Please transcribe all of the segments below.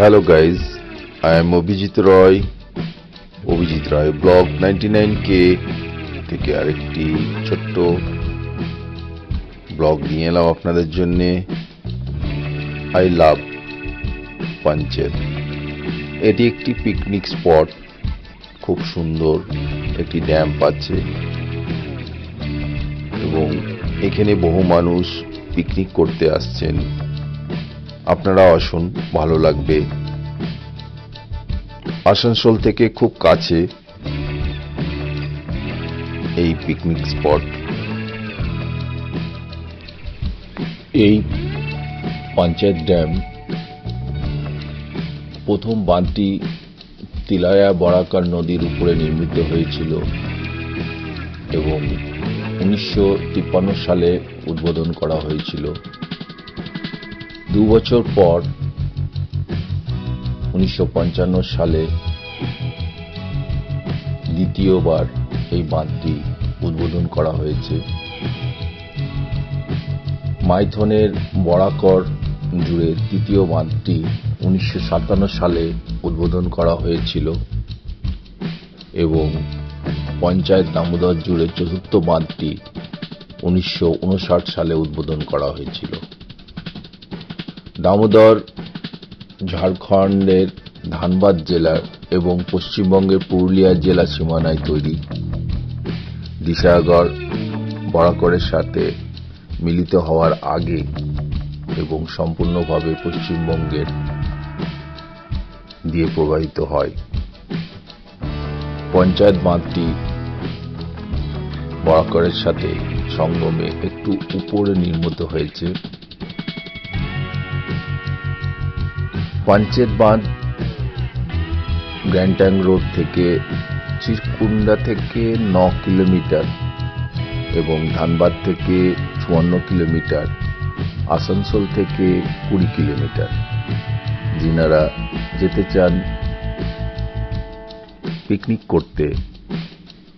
Hello guys I am Abhijit Roy Abhijit Roy vlog ninety nine K থেকে আরেকটি ছোট্ট blog নিয়ে এলাম আপনাদের জন্যে। আই লাভ পাঞ্চেত এটি একটি পিকনিক স্পট খুব সুন্দর একটি ড্যাম্প আছে এবং এখানে বহু মানুষ পিকনিক করতে আসছেন। আপনারা আসুন, ভালো লাগবে। আসানসোল থেকে খুব কাছে এই পিকনিক স্পট এই পঞ্চায়েত ড্যাম, প্রথম বাঁধটি তিলায়া বরাকার নদীর উপরে নির্মিত হয়েছিল এবং উনিশশো তিপ্পান্ন সালে উদ্বোধন করা হয়েছিল। দু বছর পর উনিশশো পঞ্চান্ন সালে দ্বিতীয়বার এই বাঁধটি উদ্বোধন করা হয়েছে। মাইথনের বরাকর জুড়ে তৃতীয় বাঁধটি উনিশশো সাতান্ন সালে উদ্বোধন করা হয়েছিল এবং পঞ্চায়েত দামোদর জুড়ে চতুর্থ বাঁধটি উনিশশো উনষাট সালে উদ্বোধন করা হয়েছিল। দামোদর, ঝাড়খণ্ডের ধানবাদ জেলার এবং পশ্চিমবঙ্গের পুরুলিয়া জেলা সীমানায় তৈরি। দিশাগড় বরাকরের সাথে মিলিত হওয়ার আগে এবং সম্পূর্ণভাবে পশ্চিমবঙ্গের দিয়ে প্রবাহিত হয়। পঞ্চায়েত বাঁধটি বরাকরের সাথে সঙ্গমে একটু উপরে নির্মিত হয়েছে। পঞ্চায়েত বাঁধ গ্র্যান্টাং রোড থেকে চিরকুন্ডা থেকে ন কিলোমিটার এবং ধানবাদ থেকে চুয়ান্ন কিলোমিটার, আসানসোল থেকে কুড়ি কিলোমিটার। যিনারা যেতে চান পিকনিক করতে,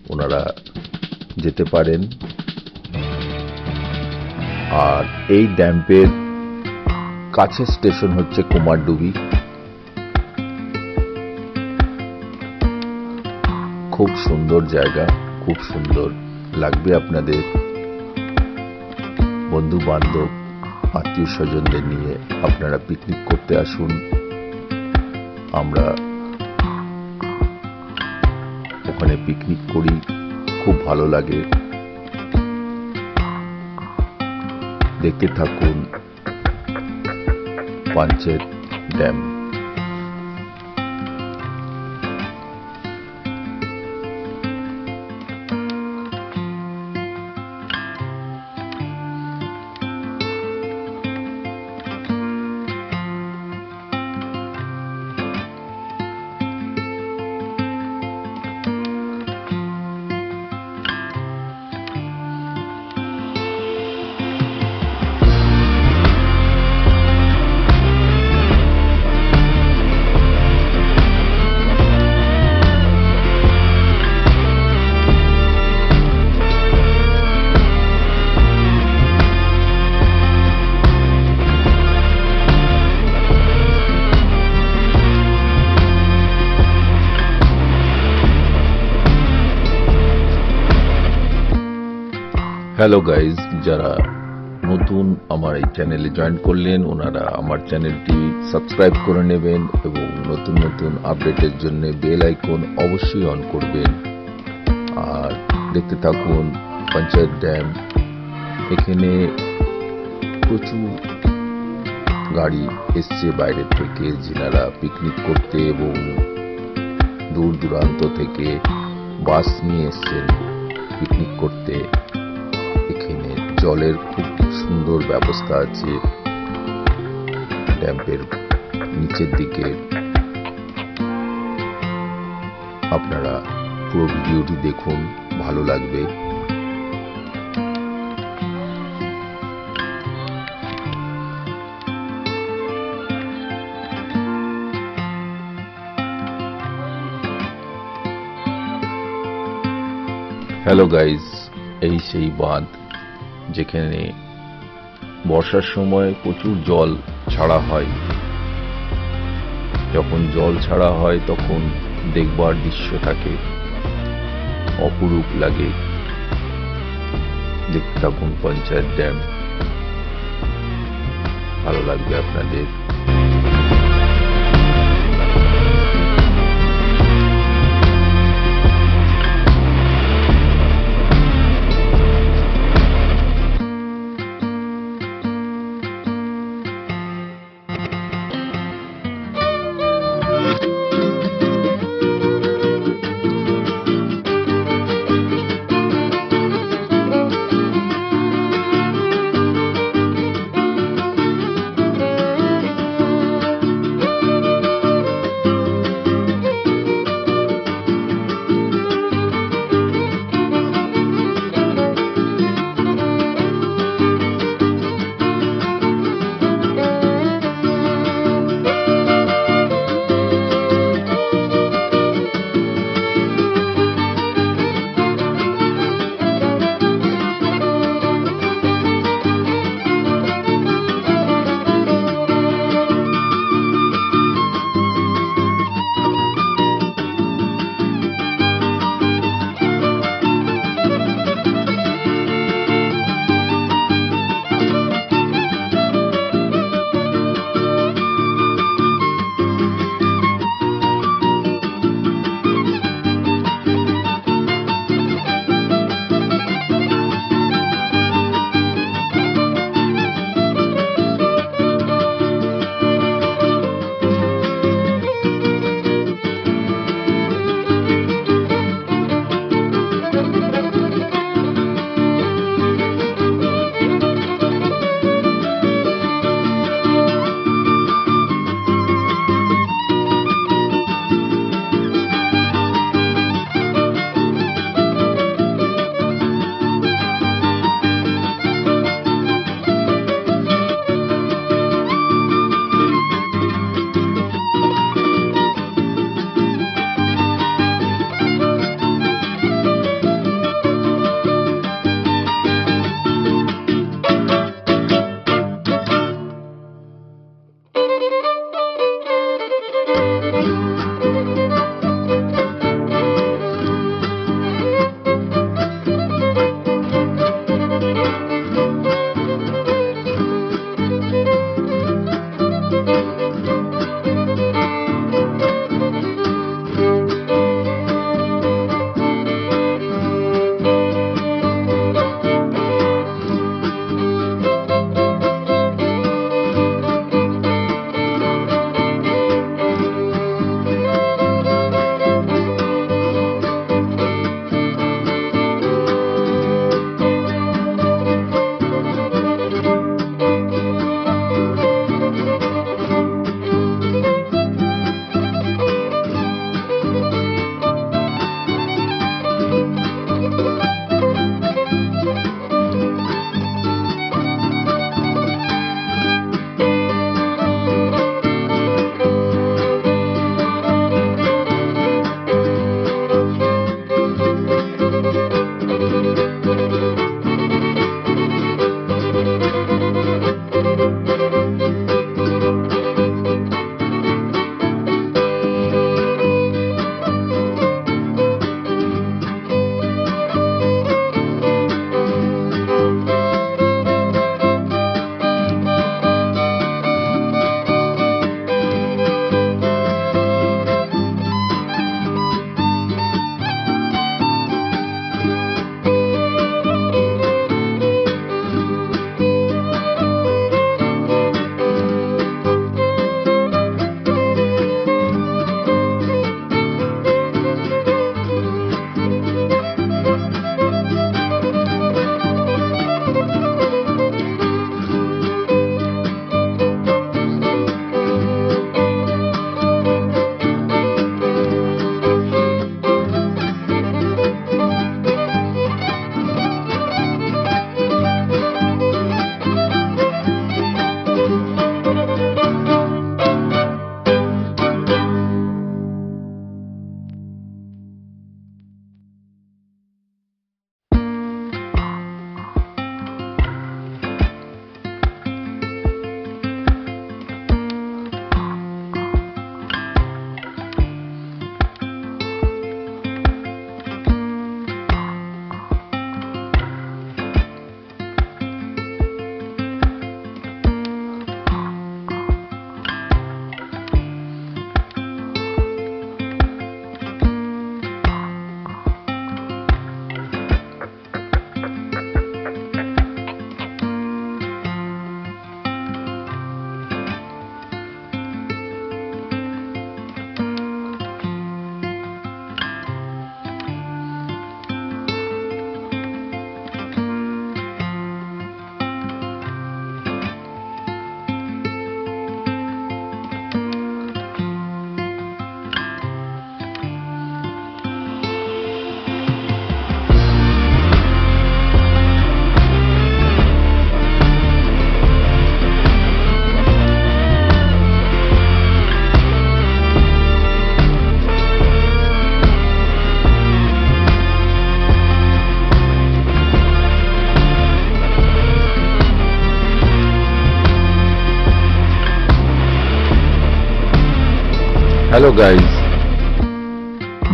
ওনারা যেতে পারেন। আর এই ড্যাম্পের কাছে স্টেশন হচ্ছে কুমারডুবি খুব সুন্দর জায়গা, খুব সুন্দর লাগবে আপনাদের। বন্ধু বান্ধব আত্মীয় স্বজনদের নিয়ে আপনারা পিকনিক করতে আসুন। আমরা ওখানে পিকনিক করি, খুব ভালো লাগে। দেখতে থাকুন। পাঞ্চেত ড্যাম হ্যালো গাইজ যারা নতুন আমার এই চ্যানেলে জয়েন করলেন, ওনারা আমার চ্যানেলটি সাবস্ক্রাইব করে নেবেন এবং নতুন নতুন আপডেটের জন্য বেল আইকন অবশ্যই অন করবেন। আর দেখতে থাকুন পঞ্চায়েত ড্যাম এখানে প্রচুর গাড়ি এসছে বাইরে থেকে, যিনারা পিকনিক করতে এবং দূর দূরান্ত থেকে বাস নিয়ে এসছেন পিকনিক করতে। এখানে জলের খুব সুন্দর ব্যবস্থা আছে। ড্যাম্পের নিচের দিকে। আপনারা পুরো ভিডিওটি দেখুন, ভালো লাগবে। হ্যালো গাইজ এই সেই বাঁধ। যেখানে বর্ষার সময় প্রচুর জল ছাড়া হয়। যখন জল ছাড়া হয়, তখন দেখবার দৃশ্য থাকে। অপরূপ লাগে। দেখতে থাকুন পঞ্চায়েত ড্যাম। ভালো লাগবে আপনাদের। হ্যালো গাইজ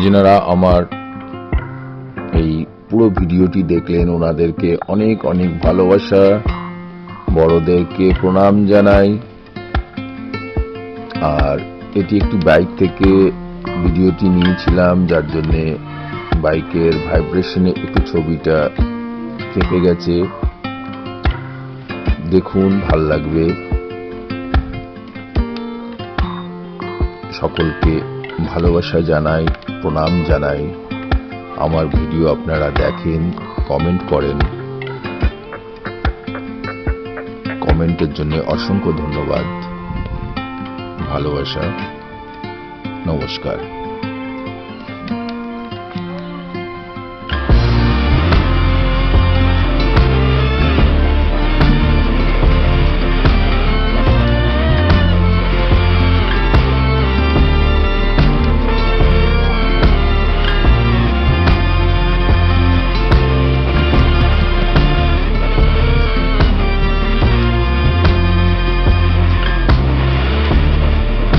যিনারা আমার এই পুরো ভিডিওটি দেখলেন, ওনাদেরকে অনেক অনেক ভালোবাসা। বড়দেরকে প্রণাম জানাই। আর এটি একটি বাইক থেকে ভিডিওটি নিয়েছিলাম, যার জন্যে বাইকের ভাইব্রেশনে একটু ছবিটা কেঁপে গেছে। দেখুন, ভালো লাগবে। সকলকে ভালোবাসা জানাই, প্রণাম জানাই। আমার ভিডিও আপনারা দেখেন কমেন্ট করেন। কমেন্টের জন্য অসংখ্য ধন্যবাদ। ভালোবাসা, নমস্কার।